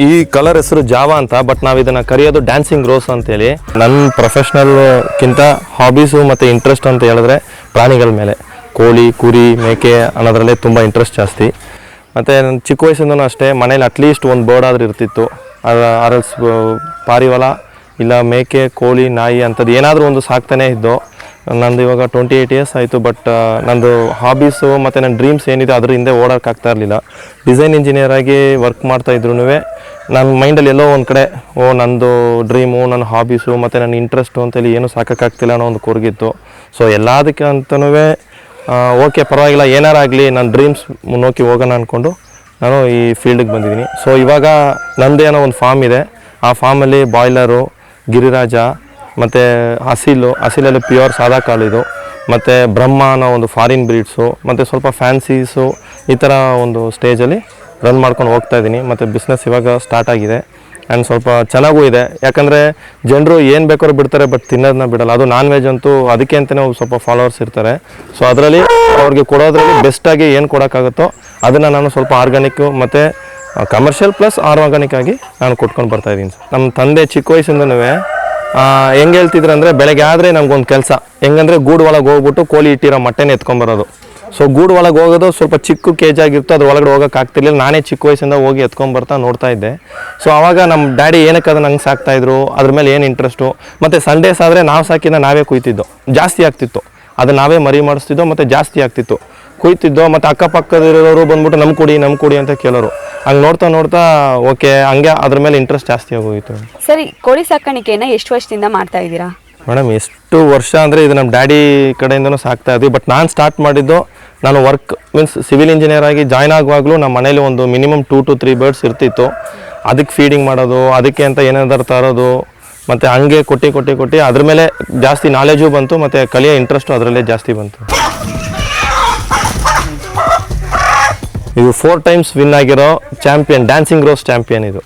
ಈ ಕಲರ್ ಹೆಸರು ಜಾವಾ ಅಂತ ಬಟ್ ನಾವು ಇದನ್ನ ಕರೆಯೋದು ಡ್ಯಾನ್ಸಿಂಗ್ ರೋಸ್ ಅಂತೇಳಿ. ನನ್ನ ಪ್ರೊಫೆಷ್ನಲ್ಕಿಂತ ಹಾಬೀಸು ಮತ್ತು ಇಂಟ್ರೆಸ್ಟ್ ಅಂತ ಹೇಳಿದ್ರೆ ಪ್ರಾಣಿಗಳ ಮೇಲೆ. ಕೋಳಿ, ಕುರಿ, ಮೇಕೆ ಅನ್ನೋದ್ರಲ್ಲೇ ತುಂಬ ಇಂಟ್ರೆಸ್ಟ್ ಜಾಸ್ತಿ. ಮತ್ತು ನನ್ನ ಚಿಕ್ಕ ವಯಸ್ಸಿಂದನೂ ಅಷ್ಟೇ, ಮನೇಲಿ ಅಟ್ಲೀಸ್ಟ್ ಒಂದು ಬರ್ಡ್ ಆದ್ರೂ ಇರ್ತಿತ್ತು. ಆರಲ್ಸ್ ಪಾರಿವಾಳ, ಇಲ್ಲ ಮೇಕೆ, ಕೋಳಿ, ನಾಯಿ ಅಂಥದ್ದು ಏನಾದರೂ ಒಂದು ಸಾಕ್ತಾನೇ ಇದ್ದು. ನಂದು ಇವಾಗ ಟ್ವೆಂಟಿ ಏಯ್ಟ್ ಇಯರ್ಸ್ ಆಯಿತು ಬಟ್ ನಂದು ಹಾಬೀಸು ಮತ್ತು ನನ್ನ ಡ್ರೀಮ್ಸ್ ಏನಿದೆ ಅದ್ರ ಹಿಂದೆ ಓಡೋಕ್ಕಾಗ್ತಾ ಇರಲಿಲ್ಲ. ಡಿಸೈನ್ ಇಂಜಿನಿಯರ್ ಆಗಿ ವರ್ಕ್ ಮಾಡ್ತಾ ಇದ್ರೂ ನನ್ನ ಮೈಂಡಲ್ಲಿ ಎಲ್ಲೋ ಒಂದು ಕಡೆ, ಓ, ನಂದು ಡ್ರೀಮು ನನ್ನ ಹಾಬೀಸು ಮತ್ತು ನನ್ನ ಇಂಟ್ರೆಸ್ಟು ಅಂತೇಳಿ ಏನೂ ಸಾಕೋಕ್ಕಾಗ್ತಿಲ್ಲ ಅನ್ನೋ ಒಂದು ಕೊರಗಿತ್ತು. ಸೊ ಎಲ್ಲದಕ್ಕೆ ಅಂತನೂ ಓಕೆ ಪರವಾಗಿಲ್ಲ ಏನಾರಾಗಲಿ ನನ್ನ ಡ್ರೀಮ್ಸ್ ಮುನ್ನೋಕಿ ಹೋಗೋಣ ಅಂದ್ಕೊಂಡು ನಾನು ಈ ಫೀಲ್ಡಿಗೆ ಬಂದಿದ್ದೀನಿ. ಸೊ ಇವಾಗ ನಂದೇ ಏನೋ ಒಂದು ಫಾರ್ಮ್ ಇದೆ. ಆ ಫಾರ್ಮಲ್ಲಿ ಬಾಯ್ಲರು ಗಿರಿರಾಜ ಮತ್ತು ಹಸಿಲು, ಹಸಿಲಲ್ಲಿ ಪ್ಯೂರ್ ಸಾದಾ ಕಾಳು ಇದು. ಮತ್ತು ಬ್ರಹ್ಮ ಅನ್ನೋ ಒಂದು ಫಾರಿನ್ ಬ್ರೀಡ್ಸು ಮತ್ತು ಸ್ವಲ್ಪ ಫ್ಯಾನ್ಸೀಸು ಈ ಥರ ಒಂದು ಸ್ಟೇಜಲ್ಲಿ ರನ್ ಮಾಡ್ಕೊಂಡು ಹೋಗ್ತಾ ಇದ್ದೀನಿ. ಮತ್ತು ಬಿಸ್ನೆಸ್ ಇವಾಗ ಸ್ಟಾರ್ಟ್ ಆಗಿದೆ. ಆ್ಯಂಡ್ ಸ್ವಲ್ಪ ಚೆನ್ನಾಗೂ ಇದೆ. ಯಾಕಂದರೆ ಜನರು ಏನು ಬೇಕಾದ್ರೂ ಬಿಡ್ತಾರೆ ಬಟ್ ತಿನ್ನೋದನ್ನ ಬಿಡಲ್ಲ. ಅದು ನಾನ್ ವೆಜ್ ಅಂತೂ ಅದಕ್ಕೆ ಅಂತಲೇ ಸ್ವಲ್ಪ ಫಾಲೋವರ್ಸ್ ಇರ್ತಾರೆ. ಸೊ ಅದರಲ್ಲಿ ಅವ್ರಿಗೆ ಕೊಡೋದ್ರಲ್ಲಿ ಬೆಸ್ಟಾಗಿ ಏನು ಕೊಡೋಕ್ಕಾಗುತ್ತೋ ಅದನ್ನು ನಾನು ಸ್ವಲ್ಪ ಆರ್ಗ್ಯಾನಿಕ್ಕು ಮತ್ತು ಕಮರ್ಷಿಯಲ್ ಪ್ಲಸ್ ಆರ್ಗಾನಿಕ್ ಆಗಿ ನಾನು ಕೊಟ್ಕೊಂಡು ಬರ್ತಾ ಇದ್ದೀನಿ ನಮ್ಮ ತಂದೆ ಚಿಕ್ಕ ವಯಸ್ಸಿಂದನೂ ಹೆಂಗೆ ಹೇಳ್ತಿದ್ರು ಅಂದರೆ ಬೆಳಗ್ಗೆ ಆದರೆ ನಮಗೊಂದು ಕೆಲಸ. ಹೆಂಗಂದರೆ ಗೂಡು ಒಳಗೆ ಹೋಗ್ಬಿಟ್ಟು ಕೋಳಿ ಇಟ್ಟಿರೋ ಮೊಟ್ಟೆನ ಎತ್ಕೊಂಬರೋದು ಸೊ ಗೂಡು ಒಳಗೆ ಹೋಗೋದು ಸ್ವಲ್ಪ ಚಿಕ್ಕ ಕೇಜ್ ಆಗಿತ್ತು, ಅದ್ರ ಒಳಗಡೆ ಹೋಗೋಕೆ ಆಗ್ತಿರ್ಲಿಲ್ಲ. ನಾನೇ ಚಿಕ್ಕ ವಯಸ್ಸಿಂದ ಹೋಗಿ ಎತ್ಕೊಂಬರ್ತಾ ನೋಡ್ತಾ ಇದ್ದೆ. ಸೊ ಆವಾಗ ನಮ್ಮ ಡ್ಯಾಡಿ ಏನಕ್ಕೆ ಅದನ್ನ ಹಂಗೆ ಸಾಕ್ತಾಯಿದ್ರು ಅದ್ರ ಮೇಲೆ ಏನು ಇಂಟ್ರೆಸ್ಟು ಮತ್ತು ಸಂಡೇಸ್ ಆದರೆ ನಾವು ಸಾಕಿದ ನಾವೇ ಕುಯ್ತಿದ್ದೋ. ಜಾಸ್ತಿ ಆಗ್ತಿತ್ತು. ಅದು ನಾವೇ ಮರಿ ಮಾಡಿಸ್ತಿದ್ದೋ, ಮತ್ತು ಜಾಸ್ತಿ ಆಗ್ತಿತ್ತು. ಕುಯ್ತಿದ್ದೋ, ಮತ್ತು ಅಕ್ಕಪಕ್ಕದಿರೋರು ಬಂದ್ಬಿಟ್ಟು ನಮ್ಮ ಕುಡಿ ನಮ್ಮ ಕುಡಿ ಅಂತ ಕೇಳೋರು. ಹಂಗೆ ನೋಡ್ತಾ ನೋಡ್ತಾ ಓಕೆ ಹಂಗೆ ಅದ್ರ ಮೇಲೆ ಇಂಟ್ರೆಸ್ಟ್ ಜಾಸ್ತಿ ಆಗೋಗಿತ್ತು ಸರಿ ಕೋಳಿ ಸಾಕಾಣಿಕೆಯನ್ನ ಎಷ್ಟು ವರ್ಷದಿಂದ ಮಾಡ್ತಾ ಇದ್ದೀರಾ? ಮೇಡಮ್ ಎಷ್ಟು ವರ್ಷ ಅಂದರೆ ಇದು ನಮ್ಮ ಡ್ಯಾಡಿ ಕಡೆಯಿಂದನೂ ಸಾಕ್ತಾ ಇದ್ವಿ ಬಟ್ ನಾನು ಸ್ಟಾರ್ಟ್ ಮಾಡಿದ್ದು ನಾನು ವರ್ಕ್ ಮೀನ್ಸ್ ಸಿವಿಲ್ ಇಂಜಿನಿಯರ್ ಆಗಿ ಜಾಯ್ನ್ ಆಗುವಾಗಲೂ ನಮ್ಮ ಮನೇಲಿ ಒಂದು minimum two to three birds ಇರ್ತಿತ್ತು. ಅದಕ್ಕೆ ಫೀಡಿಂಗ್ ಮಾಡೋದು ಅದಕ್ಕೆ ಅಂತ ಏನಾದರೂ ತರೋದು ಮತ್ತು ಹಂಗೆ ಕೊಟ್ಟು ಕೊಟ್ಟು ಕೊಟ್ಟು ಅದ್ರ ಮೇಲೆ ಜಾಸ್ತಿ ನಾಲೆಜು ಬಂತು ಮತ್ತು ಕಲಿಯೋ ಇಂಟ್ರೆಸ್ಟು ಅದರಲ್ಲೇ ಜಾಸ್ತಿ ಬಂತು. ಇದು ಫೋರ್ ಟೈಮ್ಸ್ ವಿನ್ ಆಗಿರೋ ಚಾಂಪಿಯನ್ ಡ್ಯಾನ್ಸಿಂಗ್ ರೋಸ್ ಚಾಂಪಿಯನ್ ಇದು.